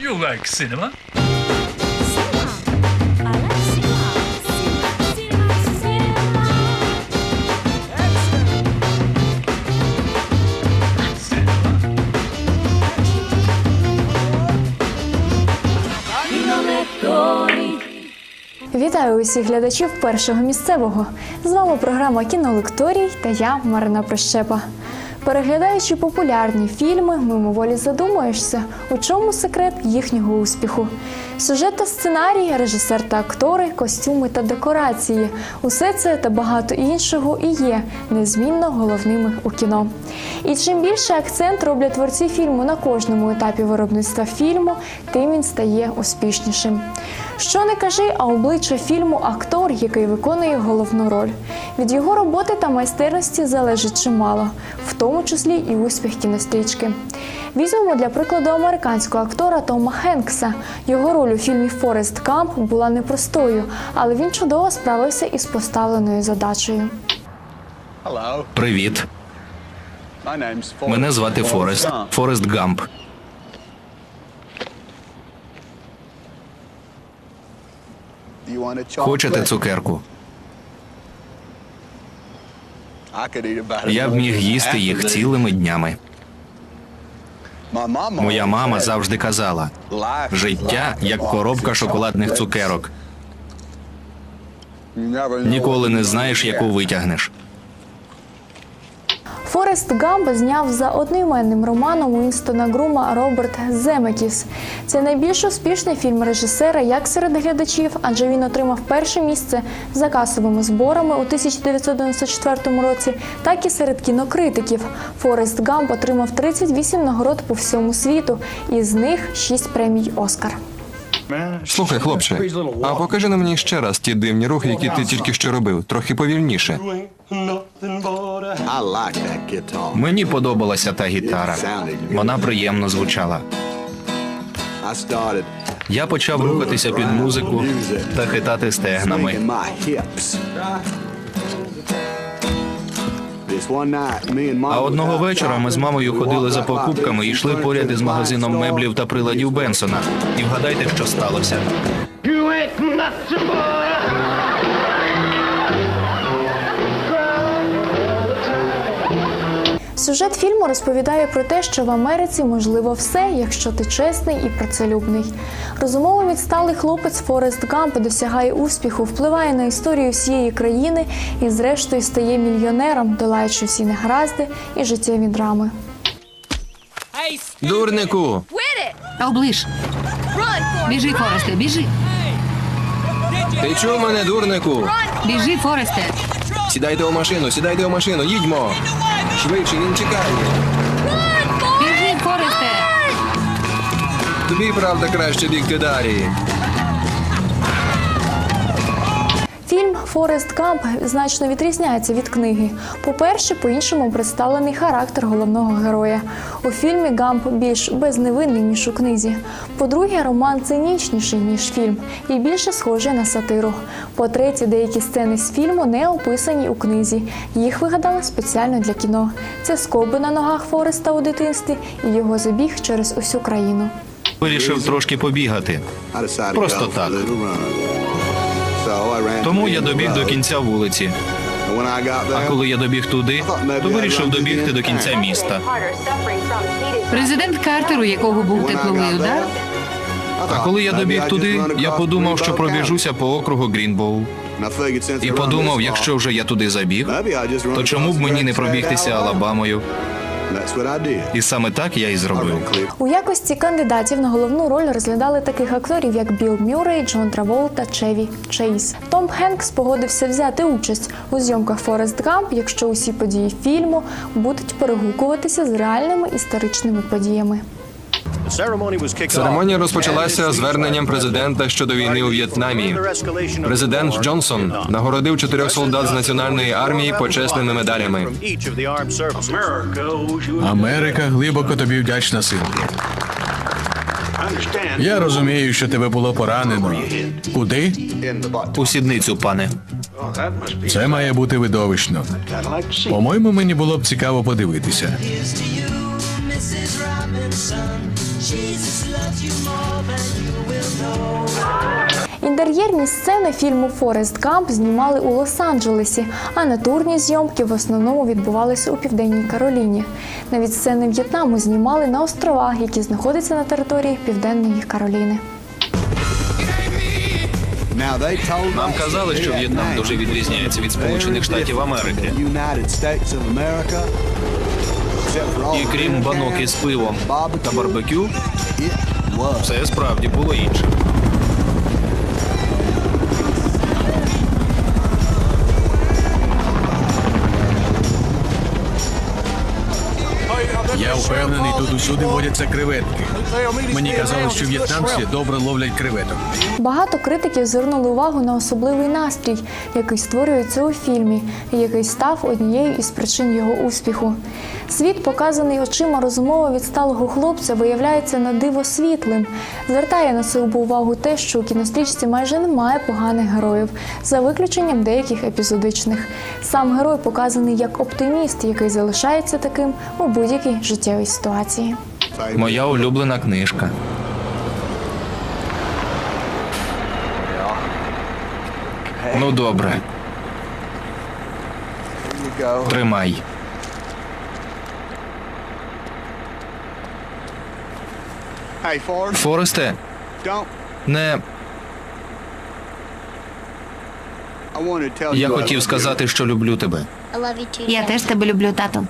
You like cinema? Вітаю усіх глядачів першого місцевого. З вами програма Кінолекторій та я Марина Прищепа. Переглядаючи популярні фільми, мимоволі задумуєшся, у чому секрет їхнього успіху. Сюжет та сценарій, режисер та актори, костюми та декорації усе це та багато іншого і є незмінно головними у кіно. І чим більше акцент роблять творці фільму на кожному етапі виробництва фільму, тим він стає успішнішим. Що не кажи, а обличчя фільму актор, який виконує головну роль. Від його роботи та майстерності залежить чимало, в тому числі і успіх кінострічки. Візьмемо для прикладу американського актора Тома Хенкса. Його роль у фільмі Форест Камп була непростою, але він чудово справився із поставленою задачею. Привіт, мене звати Форест. Форест Гамп. Хочете цукерку? Я б міг їсти їх цілими днями. Моя мама завжди казала: життя як коробка шоколадних цукерок. Ніколи не знаєш, яку витягнеш. Форест Гамп зняв за одноіменним романом Уінстона Грума Роберт Земекіс. Це найбільш успішний фільм режисера як серед глядачів, адже він отримав перше місце за касовими зборами у 1994 році, так і серед кінокритиків. Форест Гамп отримав 38 нагород по всьому світу, із них 6 премій Оскар. Слухай, хлопче, а покажи на мені ще раз ті дивні рухи, які ти тільки що робив, трохи повільніше. Мені подобалася та гітара. Вона приємно звучала. Я почав рухатися під музику та хитати стегнами. А одного вечора ми з мамою ходили за покупками і йшли поряд із магазином меблів та приладів Бенсона. І вгадайте, що сталося. Сюжет фільму розповідає про те, що в Америці можливо все, якщо ти чесний і працелюбний. Розумово відсталий хлопець Форест Гамп досягає успіху, впливає на історію всієї країни і, зрештою, стає мільйонером, долаючи всі негаразди і життєві драми. Дурнику! Оближ. Біжи, Форесте, біжи. Ти чув мене, дурнику? Біжи, Форесте. Сідайте у машину, сідайте у машину, їдьмо! Швидше, він чекає. Біжи, Форесте. Тобі правда краще бігти далі. Фільм Форест Гамп значно відрізняється від книги. По-перше, по-іншому представлений характер головного героя. У фільмі Гамп більш безневинний, ніж у книзі. По-друге, роман цинічніший, ніж фільм, і більше схожий на сатиру. По-третє, деякі сцени з фільму не описані у книзі. Їх вигадали спеціально для кіно. Це скоби на ногах Фореста у дитинстві і його забіг через усю країну. Вирішив трошки побігати. Просто так. Тому я добіг до кінця вулиці. And when I got А коли я добіг туди, то вирішив добігти до кінця міста. Президент Картер, у якого був тепловий удар, А коли я добіг туди, я подумав, що пробіжуся по округу Грінбоу. І подумав, якщо вже я туди забіг, то чому б мені не пробігтися Алабамою? І саме так я і зробив. У якості кандидатів на головну роль розглядали таких акторів, як Білл Мюррей, Джон Траволта та Чеві Чейз. Том Хенкс погодився взяти участь у зйомках Форест Гамп, якщо усі події фільму будуть перегукуватися з реальними історичними подіями. Церемонія розпочалася зверненням президента щодо війни у В'єтнамі. Президент Джонсон нагородив чотирьох солдат з національної армії почесними медалями. Америка глибоко тобі вдячна, синку. Я розумію, що тебе було поранено. Куди? У сідницю, пане. Це має бути видовищно. По-моєму, мені було б цікаво подивитися. Інтер'єрні сцени фільму Форест Гамп знімали у Лос-Анджелесі, а натурні зйомки в основному відбувалися у Південній Кароліні. Навіть сцени В'єтнаму знімали на островах, які знаходяться на території Південної Кароліни. Нам казали, що В'єтнам дуже відрізняється від Сполучених Штатів Америки. І крім банок із пивом та барбекю, все справді було інше. Я впевнений, тут усюди водяться креветки. Мені казали, що в'єтнамці добре ловлять креветок. Багато критиків звернули увагу на особливий настрій, який створюється у фільмі, і який став однією із причин його успіху. Світ, показаний очима розумово відсталого хлопця, виявляється на диво світлим. Звертає на себе увагу те, що у кінострічці майже немає поганих героїв, за виключенням деяких епізодичних. Сам герой показаний як оптиміст, який залишається таким у будь-якій життєвій ситуації. Моя улюблена книжка. Ну добре, тримай. Форесте, не я хотів сказати, що люблю тебе. Я теж тебе люблю, тату.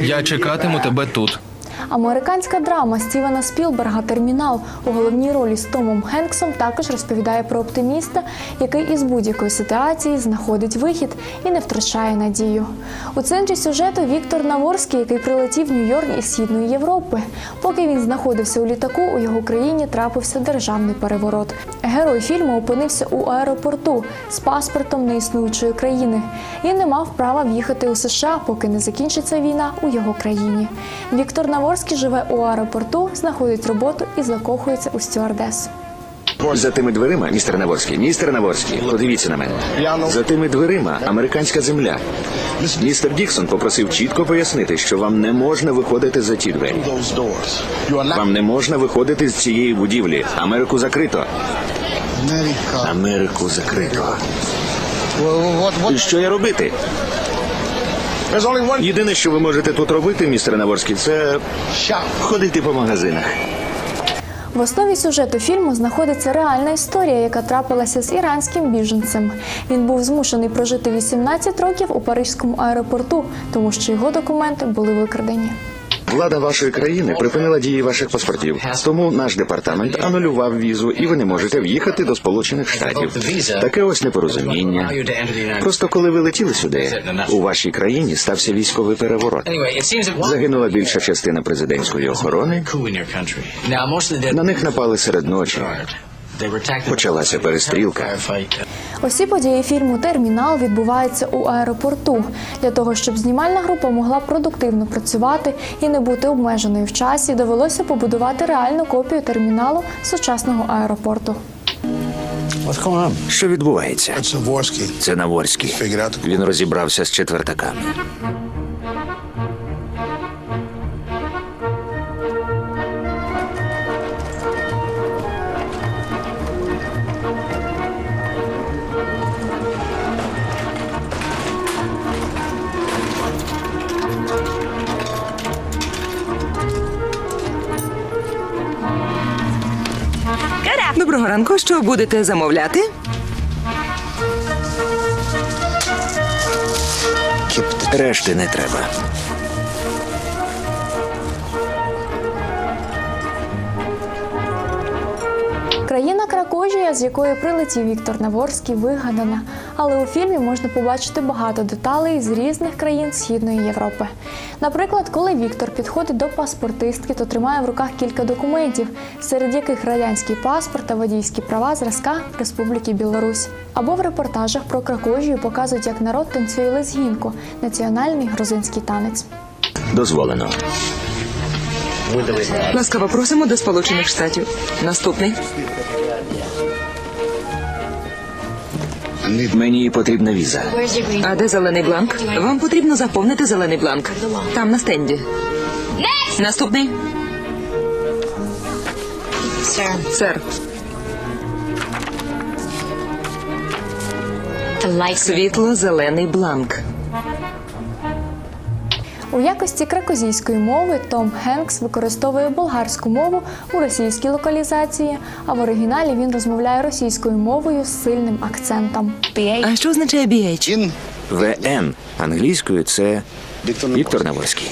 Я чекатиму тебе тут. Американська драма Стівена Спілберга Термінал у головній ролі з Томом Хенксом також розповідає про оптиміста, який із будь-якої ситуації знаходить вихід і не втрачає надію. У центрі сюжету Віктор Наворський, який прилетів в Нью-Йорк із Східної Європи. Поки він знаходився у літаку, у його країні трапився державний переворот. Герой фільму опинився у аеропорту з паспортом неіснуючої країни і не мав права в'їхати у США, поки не закінчиться війна у його країні. Віктор Наворський живе у аеропорту, знаходить роботу і закохується у стюардес. За тими дверима, містер Наворський, містер Наворський, подивіться на мене. За тими дверима американська земля. Містер Діксон попросив чітко пояснити, що вам не можна виходити за ті двері. Вам не можна виходити з цієї будівлі. Америку закрито. Америку закрито. І що я робити? Єдине, що ви можете тут робити, містер Наворський, це ходити по магазинах. В основі сюжету фільму знаходиться реальна історія, яка трапилася з іранським біженцем. Він був змушений прожити 18 років у паризькому аеропорту, тому що його документи були викрадені. Влада вашої країни припинила дії ваших паспортів, тому наш департамент анулював візу, і ви не можете в'їхати до Сполучених Штатів. Таке ось непорозуміння. Просто коли ви летіли сюди, у вашій країні стався військовий переворот. Загинула більша частина президентської охорони. На них напали серед ночі. Почалася перестрілка. Усі події фільму Термінал відбуваються у аеропорту для того, щоб знімальна група могла продуктивно працювати і не бути обмеженою в часі. Довелося побудувати реальну копію терміналу сучасного аеропорту. Що відбувається? Це Наворський. Він розібрався з четвертаками. Ранку. Що будете замовляти? Решти не треба. Країна Кракожія, з якої прилетів Віктор Наворський, вигадана, але у фільмі можна побачити багато деталей з різних країн Східної Європи. Наприклад, коли Віктор підходить до паспортистки, то тримає в руках кілька документів, серед яких радянський паспорт та водійські права зразка Республіки Білорусь. Або в репортажах про Кракожію показують, як народ танцює лезгінку – національний грузинський танець. Дозволено. Ласкаво просимо до Сполучених Штатів. Наступний. Мені потрібна віза. А де зелений бланк? Вам потрібно заповнити зелений бланк. Там на стенді. Наступний. Сер. Світло зелений бланк. У якості кракозійської мови Том Хенкс використовує болгарську мову у російській локалізації, а в оригіналі він розмовляє російською мовою з сильним акцентом. А що означає BH? ВН англійською це Віктор Наворський.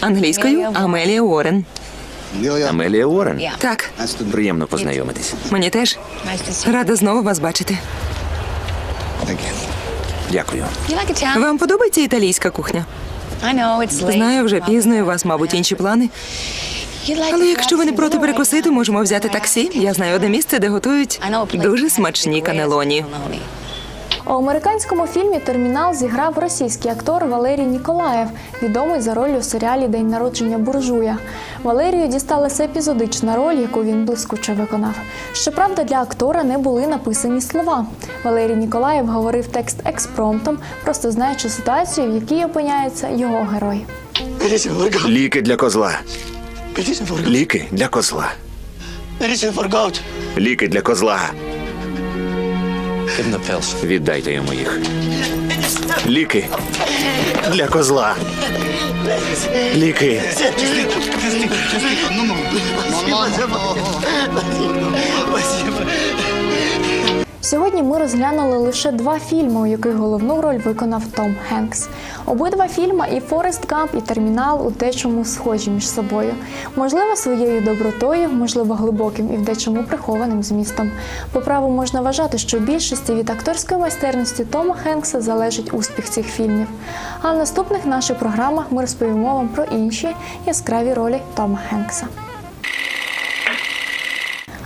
Англійською Амелія Уоррен. Амелія Уоррен. Так, Приємно познайомитись. мені теж. Рада знову вас бачити. Дякую. Вам подобається італійська кухня? Знаю, вже пізно, і у вас, мабуть, інші плани. Але якщо ви не проти перекусити, можемо взяти таксі. Я знаю одне місце, де готують дуже смачні канелоні. У американському фільмі Термінал зіграв російський актор Валерій Ніколаєв, відомий за роль у серіалі День народження буржуя. Валерію дісталася епізодична роль, яку він блискуче виконав. Щоправда, для актора не були написані слова. Валерій Ніколаєв говорив текст експромтом, просто знаючи ситуацію, в якій опиняється його герой. Ліки для козла. Ліки для козла. Ліки для козла. Віддайте йому їх. Ліки для козла. Ліки. Сьогодні ми розглянули лише два фільми, у яких головну роль виконав Том Хенкс. Обидва фільми і Форест Гамп, і Термінал у дечому схожі між собою. Можливо, своєю добротою, можливо, глибоким і в дечому прихованим змістом. По праву можна вважати, що більшості від акторської майстерності Тома Хенкса залежить успіх цих фільмів. А в наступних наших програмах ми розповімо вам про інші яскраві ролі Тома Хенкса.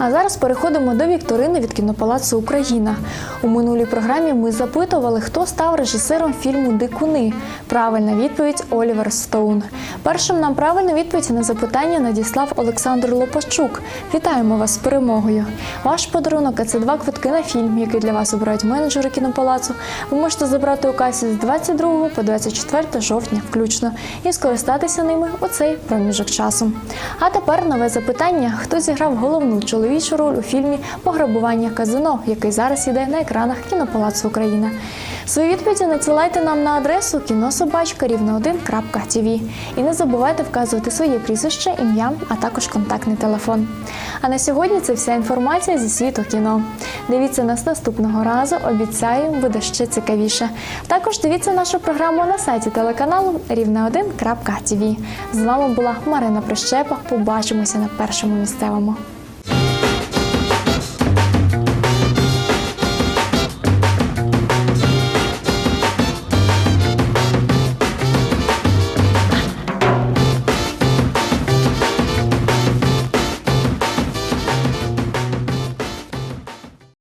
А зараз переходимо до вікторини від кінопалацу Україна. У минулій програмі ми запитували, хто став режисером фільму Дикуни. Правильна відповідь Олівер Стоун. Першим нам правильну відповідь на запитання надіслав Олександр Лопачук. Вітаємо вас з перемогою. Ваш подарунок це два квитки на фільм, який для вас обирають менеджери кінопалацу. Ви можете забрати у касі з 22 по 24 жовтня включно і скористатися ними у цей проміжок часу. А тепер нове запитання: хто зіграв головну чоловічу роль у фільмі Пограбування казино, який зараз іде на екранах кінопалацу Україна. Свої відповіді надсилайте нам на адресу кінособачка рівно1.tv. І не забувайте вказувати своє прізвище, ім'я, а також контактний телефон. А на сьогодні це вся інформація зі світу кіно. Дивіться нас наступного разу. Обіцяю, буде ще цікавіше. Також дивіться нашу програму на сайті телеканалу рівне1.tv. З вами була Марина Прищепа. Побачимося на першому місцевому.